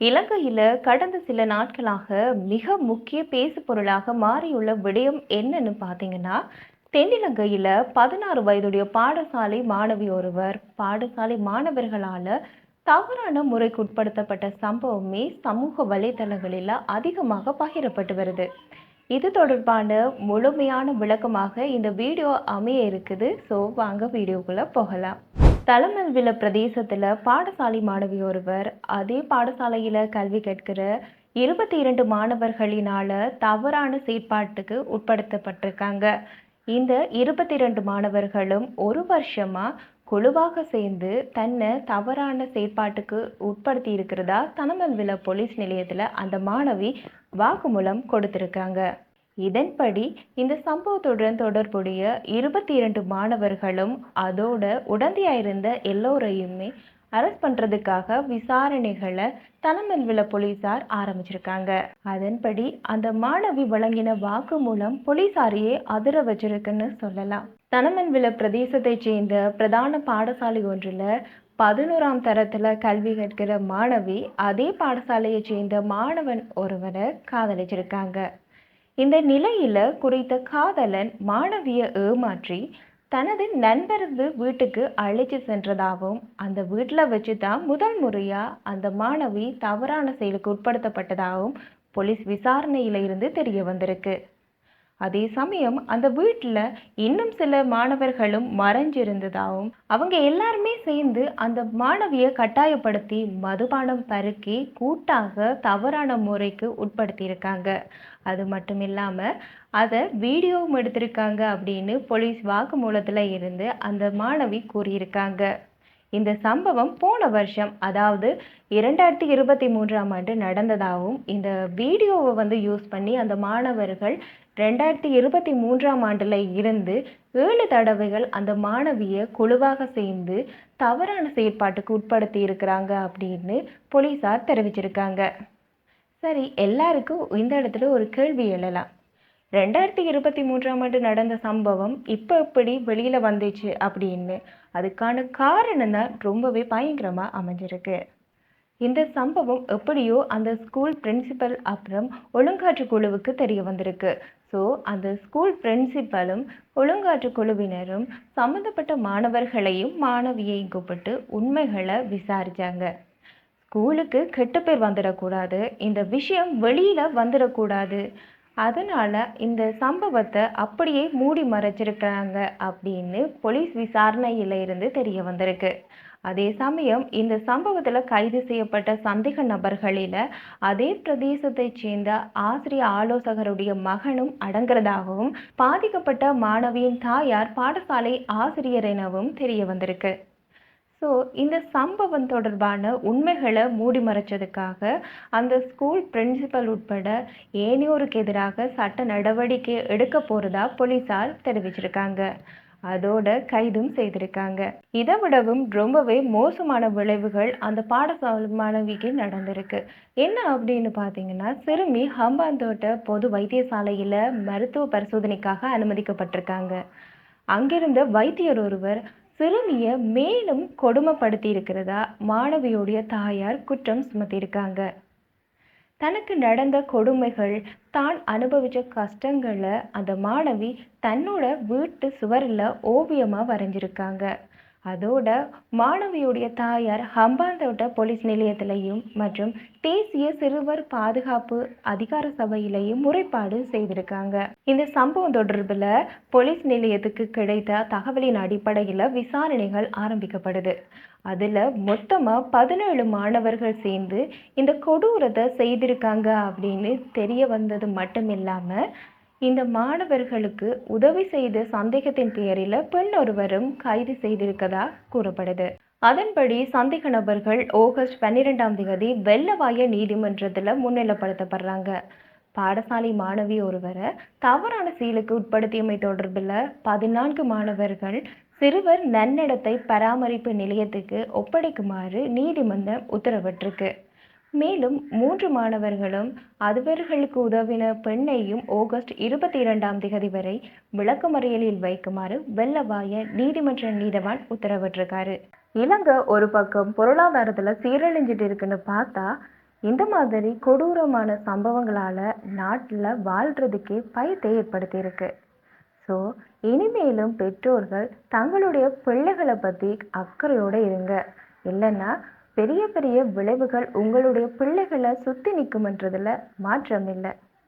இலங்கையில் கடந்த சில நாட்களாக மிக முக்கிய பேசு பொருளாக மாறியுள்ள விடயம் என்னன்னு பார்த்தீங்கன்னா தென்னிலங்கையில் பதினாறு வயதுடைய பாடசாலை மாணவி ஒருவர் பாடசாலை மாணவர்களால் தவறான முறைக்கு உட்படுத்தப்பட்ட சம்பவமே சமூக வலைதளங்களில் அதிகமாக பகிரப்பட்டு வருது. இது தொடர்பான முழுமையான விளக்கமாக இந்த வீடியோ அமைய இருக்குது. ஸோ வாங்க வீடியோக்குள்ளே போகலாம். தலமல்வில பிரதேசத்தில் பாடசாலை மாணவி ஒருவர் அதே பாடசாலையில் கல்வி கற்கிற இருபத்தி இரண்டு மாணவர்களினால தவறான செயற்பாட்டுக்கு உட்படுத்தப்பட்டிருக்காங்க. இந்த இருபத்தி இரண்டு மாணவர்களும் ஒரு வருஷமா குழுவாக சேர்ந்து தன்னை தவறான செயற்பாட்டுக்கு உட்படுத்தி இருக்கிறதா தனமல்வில போலீஸ் நிலையத்தில் அந்த மாணவி வாக்குமூலம் கொடுத்திருக்காங்க. இதன்படி இந்த சம்பவத்துடன் தொடர்புடைய இருபத்தி இரண்டு மாணவர்களும் அதோட உடந்தையாயிருந்த எல்லோரையுமே அரெஸ்ட் பண்றதுக்காக விசாரணைகளை தலமல்வில போலீசார் ஆரம்பிச்சிருக்காங்க. அதன்படி அந்த மாணவி வழங்கின வாக்குமூலம் போலீசாரையே அதிர வச்சிருக்குன்னு சொல்லலாம். தனமன்வில பிரதேசத்தை சேர்ந்த பிரதான பாடசாலை ஒன்றில் பதினோராம் தரத்தில் கல்வி கற்கிற மாணவி அதே பாடசாலையை சேர்ந்த மாணவன் ஒருவரை காதலிச்சிருக்காங்க. இந்த நிலையில குறித்த காதலன் மாணவியை ஏமாற்றி தனது நண்பரது வீட்டுக்கு அழைச்சி சென்றதாகவும் அந்த வீட்டில் வச்சு தான் முதல் முறையாக அந்த மாணவி தவறான செயலுக்கு உட்படுத்தப்பட்டதாகவும் போலீஸ் விசாரணையில இருந்து தெரிய வந்திருக்கு. அதே சமயம் அந்த வீட்டில் இன்னும் சில மாணவர்களும் மறைஞ்சிருந்ததாகவும் அவங்க எல்லாருமே சேர்ந்து அந்த மாணவியை கட்டாயப்படுத்தி மதுபானம் பருக்கி கூட்டாக தவறான முறைக்கு உட்படுத்தியிருக்காங்க. அது மட்டும் இல்லாமல் அதை வீடியோவும் எடுத்திருக்காங்க அப்படின்னு போலீஸ் வாக்குமூலத்தில் இருந்து அந்த மாணவி கூறியிருக்காங்க. இந்த சம்பவம் போன வருஷம் அதாவது இரண்டாயிரத்தி இருபத்தி மூன்றாம் ஆண்டு நடந்ததாகவும் இந்த வீடியோவை வந்து யூஸ் பண்ணி அந்த மாணவர்கள் ரெண்டாயிரத்தி இருபத்தி மூன்றாம் ஆண்டில் இருந்து ஏழு தடவைகள் அந்த மாணவியை குழுவாக சேர்ந்து தவறான செயற்பாட்டுக்கு உட்படுத்தி இருக்கிறாங்க அப்படின்னு போலீஸார் தெரிவிச்சிருக்காங்க. சரி எல்லாருக்கும் இந்த இடத்துல ஒரு கேள்வி எழலாம். ரெண்டாயிரத்தி இருபத்தி மூன்றாம் ஆண்டு நடந்த சம்பவம் இப்போ எப்படி வெளியில் வந்துச்சு அப்படின்னு. அதுக்கான காரணம் தான் ரொம்பவே பயங்கரமாக அமைஞ்சிருக்கு. இந்த சம்பவம் எப்படியோ அந்த ஸ்கூல் பிரின்சிபல் அப்புறம் ஒழுங்காற்று குழுவுக்கு தெரிய வந்திருக்கு. ஸோ அந்த ஸ்கூல் பிரின்சிபலும் ஒழுங்காற்று குழுவினரும் சம்மந்தப்பட்ட மாணவர்களையும் மாணவியையும் கூப்பிட்டு உண்மைகளை விசாரித்தாங்க ஸ்கூலுக்கு கெட்ட பேர் வந்துடக்கூடாது. இந்த விஷயம் வெளியில் வந்துடக்கூடாது. அதனால் இந்த சம்பவத்தை அப்படியே மூடி மறைச்சிருக்கிறாங்க அப்படின்னு போலீஸ் விசாரணையில இருந்து தெரிய வந்திருக்கு. அதே சமயம் இந்த சம்பவத்தில் கைது செய்யப்பட்ட சந்தேக நபர்களில் அதே பிரதேசத்தைச் சேர்ந்த ஆசிரிய ஆலோசகருடைய மகனும் அடங்குறதாகவும் பாதிக்கப்பட்ட மாணவியின் தாயார் பாடசாலை ஆசிரியர் எனவும் தெரிய வந்திருக்கு. ஸோ இந்த சம்பவம் தொடர்பான உண்மைகளை மூடி மறைச்சதுக்காக அந்த ஸ்கூல் பிரின்சிபல் உட்பட ஏனையோருக்கு எதிராக சட்ட நடவடிக்கை எடுக்க போகிறதா போலீஸார் தெரிவிச்சிருக்காங்க. அதோட கைதும் செய்திருக்காங்க. இதை விடவும் ரொம்பவே மோசமான விளைவுகள் அந்த பாடசாலை மாணவிக்கு நடந்திருக்கு. என்ன அப்படின்னு பார்த்தீங்கன்னா சிறுமி ஹம்பாந்தோட்ட பொது வைத்தியசாலையில் மருத்துவ பரிசோதனைக்காக அனுமதிக்கப்பட்டிருக்காங்க. அங்கிருந்த வைத்தியர் ஒருவர் சிறுமியை மேலும் கொடுமைப்படுத்தி இருக்கிறதா மாணவியுடைய தாயார் குற்றம் சுமத்தியிருக்காங்க. தனக்கு நடந்த கொடுமைகள் தான் அனுபவிச்ச கஷ்டங்களை அந்த மாணவி தன்னோட வீட்டு சுவரில் ஓவியமாக வரைஞ்சிருக்காங்க. அதோட மாணவியுடைய தாயார் ஹம்பாந்தோட்ட போலீஸ் நிலையத்திலையும் மற்றும் தேசிய சிறுவர் பாதுகாப்பு அதிகார சபையிலையும் முறைப்பாடு செய்திருக்காங்க. இந்த சம்பவம் தொடர்பில் போலீஸ் நிலையத்துக்கு கிடைத்த தகவலின் அடிப்படையில் விசாரணைகள் ஆரம்பிக்கப்படுது. அதில் மொத்தமாக பதினேழு மாணவர்கள் சேர்ந்து இந்த கொடூரத்தை செய்திருக்காங்க அப்படின்னு தெரிய வந்தது மட்டும் இல்லாமல் இந்த மாணவர்களுக்கு உதவி செய்த சந்தேகத்தின் பேரில் பெண் ஒருவரும் கைது செய்திருக்கதா கூறப்படுது. அதன்படி சந்தேக நபர்கள் ஆகஸ்ட் பன்னிரெண்டாம் தேதி வெள்ளவாய நீதிமன்றத்தில் முன்னிலைப்படுத்தப்படுறாங்க. பாடசாலை மாணவி ஒருவரை தவறான செயலுக்கு உட்படுத்தியமை தொடர்பில் பதினான்கு மாணவர்கள் சிறுவர் நன்னடத்தை பராமரிப்பு நிலையத்துக்கு ஒப்படைக்குமாறு நீதிமன்றம் உத்தரவிட்டிருக்கு. மேலும் மூன்று மாணவர்களும் அதுவர்களுக்கு உதவின பெண்ணையும் ஆகஸ்ட் இருபத்தி இரண்டாம் தேதி வரை விளக்கமறியலில் வைக்குமாறு வெள்ளவாய நீதிமன்ற நீதவான் உத்தரவிட்டிருக்காரு. இலங்கை ஒரு பக்கம் பொருளாதாரத்துல சீரழிஞ்சிட்டு இருக்குன்னு பார்த்தா இந்த மாதிரி கொடூரமான சம்பவங்களால் நாட்டில் வாழ்கிறதுக்கே பயத்தை ஏற்படுத்தியிருக்கு. ஸோ இனிமேலும் பெற்றோர்கள் தங்களுடைய பிள்ளைகளை பற்றி அக்கறையோடு இருங்க. இல்லைன்னா பெரிய பெரிய விளைவுகள் உங்களுடைய பிள்ளைகளை சுற்றி நிற்குமன்றதில் மாற்றம் இல்லை.